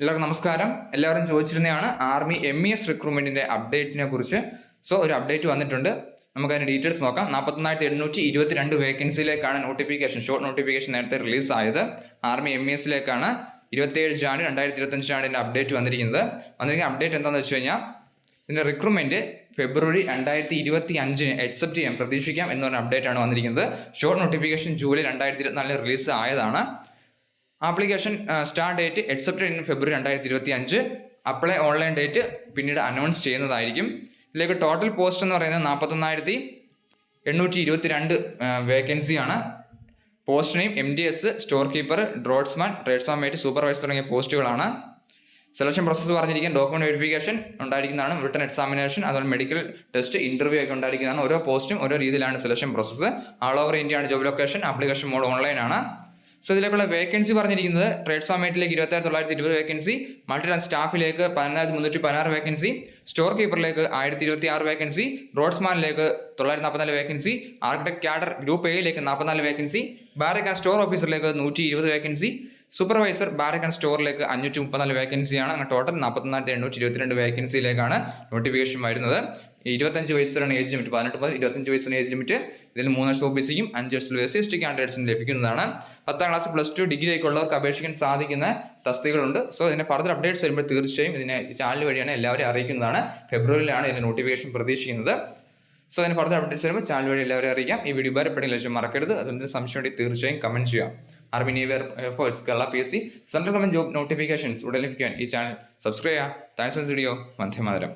എല്ലാവർക്കും നമസ്കാരം. എല്ലാവരും ചോദിച്ചിരുന്നതാണ് ആർമി എം ഇ എസ് റിക്രൂട്ട്മെന്റിന്റെ അപ്ഡേറ്റിനെ കുറിച്ച്. സോ ഒരു അപ്ഡേറ്റ് വന്നിട്ടുണ്ട്. നമുക്ക് അതിന്റെ ഡീറ്റെയിൽസ് നോക്കാം. നാൽപ്പത്തൊന്നായിരത്തി എണ്ണൂറ്റി ഇരുപത്തിരണ്ട് വേക്കൻസിയിലേക്കാണ് നോട്ടിഫിക്കേഷൻ ഷോർട്ട് നോട്ടിഫിക്കേഷൻ നേരത്തെ റിലീസ് ആയത് ആർമി എം ഇ എസിലേക്കാണ് ഇരുപത്തിയേഴ് ജാനുവരി രണ്ടായിരത്തി ഇരുപത്തഞ്ചാണ് ഇതിന്റെ അപ്ഡേറ്റ് വന്നിരിക്കുന്നത്. വന്നിരിക്കുന്ന അപ്ഡേറ്റ് എന്താണെന്ന് വെച്ച് കഴിഞ്ഞാൽ ഇതിന്റെ റിക്രൂട്ട്മെന്റ് ഫെബ്രുവരി രണ്ടായിരത്തി ഇരുപത്തി അഞ്ചിന് അക്സെപ്റ്റ് ചെയ്യാൻ പ്രതീക്ഷിക്കാം എന്ന് പറഞ്ഞ അപ്ഡേറ്റ് ആണ് വന്നിരിക്കുന്നത്. ഷോർട്ട് നോട്ടിഫിക്കേഷൻ ജൂലൈ രണ്ടായിരത്തി ഇരുപത്തിനാലിന് റിലീസ് ആയതാണ് application start date accepted in ഫെബ്രുവരി രണ്ടായിരത്തി ഇരുപത്തി അഞ്ച് അപ്ലൈ ഓൺലൈൻ ഡേറ്റ് പിന്നീട് അനൗൺസ് ചെയ്യുന്നതായിരിക്കും. ഇതിലേക്ക് ടോട്ടൽ പോസ്റ്റ് എന്ന് പറയുന്നത് നാൽപ്പത്തൊന്നായിരത്തി എണ്ണൂറ്റി ഇരുപത്തി രണ്ട് വേക്കൻസിയാണ് post name M D S store keeper draughtsman tradesman mate supervisor തുടങ്ങിയ പോസ്റ്റുകളാണ്. സെലക്ഷൻ പ്രോസസ്സ് പറഞ്ഞിരിക്കാൻ ഡോക്യുമെന്റ് വെരിഫിക്കേഷൻ ഉണ്ടായിരിക്കുന്നതാണ് റിട്ടൺ എക്സാമിനേഷൻ അതുപോലെ മെഡിക്കൽ ടെസ്റ്റ് ഇന്റർവ്യൂ ഒക്കെ ഉണ്ടായിരിക്കുന്നതാണ്. ഓരോ പോസ്റ്റും ഓരോ രീതിയിലാണ് സെലക്ഷൻ പ്രോസസ്സ് ആൾ ഓവർ ഇന്ത്യയാണ് job location application mode online ആണ്. സോ ഇതിലേക്കുള്ള വേക്കൻസി പറഞ്ഞിരിക്കുന്നത് ട്രേഡ് ഫാമേറ്റിലേക്ക് ഇരുപത്തായിരത്തി തൊള്ളായിരത്തി ഇരുപത് വേക്കൻസി മൾട്ടി സ്റ്റാഫിലേക്ക് പതിനായിരത്തി മുന്നൂറ്റി പതിനാറ് വേക്കൻസി സ്റ്റോർ കീപ്പറിലേക്ക് ആയിരത്തി ഇരുപത്തി ആറ് വേക്കൻസി റോഡ്സ്മാനിലേക്ക് തൊള്ളായിരത്തി നാൽപ്പത്തിനാല് വേക്കൻസി ആർക്കിടെക്ട് ക്യാഡർ ഗ്രൂപ്പ് എയിലേക്ക് നാൽപ്പത്തിനാല് വേക്കൻസി ബാരക് ആൻഡ് സ്റ്റോർ ഓഫീസറിലേക്ക് നൂറ്റി ഇരുപത് വേക്കൻസി സൂപ്പർവൈസർ ബാരക് ആൻഡ് സ്റ്റോറിലേക്ക് അഞ്ഞൂറ്റി മുപ്പത്തിനാല് വേക്കൻസിയാണ് അങ്ങനെ ടോട്ടൽ നാൽപ്പത്തിനായിരത്തി എണ്ണൂറ്റി ഇരുപത്തിരണ്ട് വേക്കൻസിയിലേക്കാണ് നോട്ടിഫിക്കേഷൻ വരുന്നത്. ഇരുപത്തഞ്ച് വയസ്സിലാണ് ഏജ് ലിമിറ്റ് പതിനെട്ട് മുതൽ ഇരുപത്തഞ്ച് വയസ്സിന് ഏജ് ലിമിറ്റ് ഇതിൽ മൂന്ന് വർഷം ഒ ബി അഞ്ച് വർഷം എസ് സി എസ് ടി കാൻഡിഡേറ്റ്സിന് ലഭിക്കുന്നതാണ്. പത്താം ക്ലാസ് പ്ലസ് ടു ഡിഗ്രിയൊക്കെയുള്ളവർക്ക് അപേക്ഷിക്കാൻ സാധിക്കുന്ന തസ്തികളുണ്ട് സോ ഇതിന്റെ ഫർദർ അപ്ഡേറ്റ്സ് വരുമ്പോൾ തീർച്ചയായും ഇതിനെ ചാനൽ വഴിയാണ് എല്ലാവരെയും അറിയിക്കുന്നതാണ്. ഫെബ്രുവരിയിലാണ് ഇതിന്റെ നോട്ടിഫിക്കേഷൻ പ്രതീക്ഷിക്കുന്നത്. സോ അതിന് ഫർദർ അപ്ഡേറ്റ്സ് വരുമ്പോൾ ചാനൽ വഴി എല്ലാവരും അറിയിക്കാം. ഈ വീഡിയോ ഉപകാരപ്പെടുന്ന ലക്ഷ്യം മറക്കരുത്. അതിന് സംശയം വേണ്ടി തീർച്ചയായും കമന്റ് ചെയ്യാം. Army navy force Kerala P S C central government job notifications ഉടൻ ലഭിക്കാൻ ഈ ചാനൽ സബ്സ്ക്രൈബ് ചെയ്യുക. Thanks video മധ്യമാതരം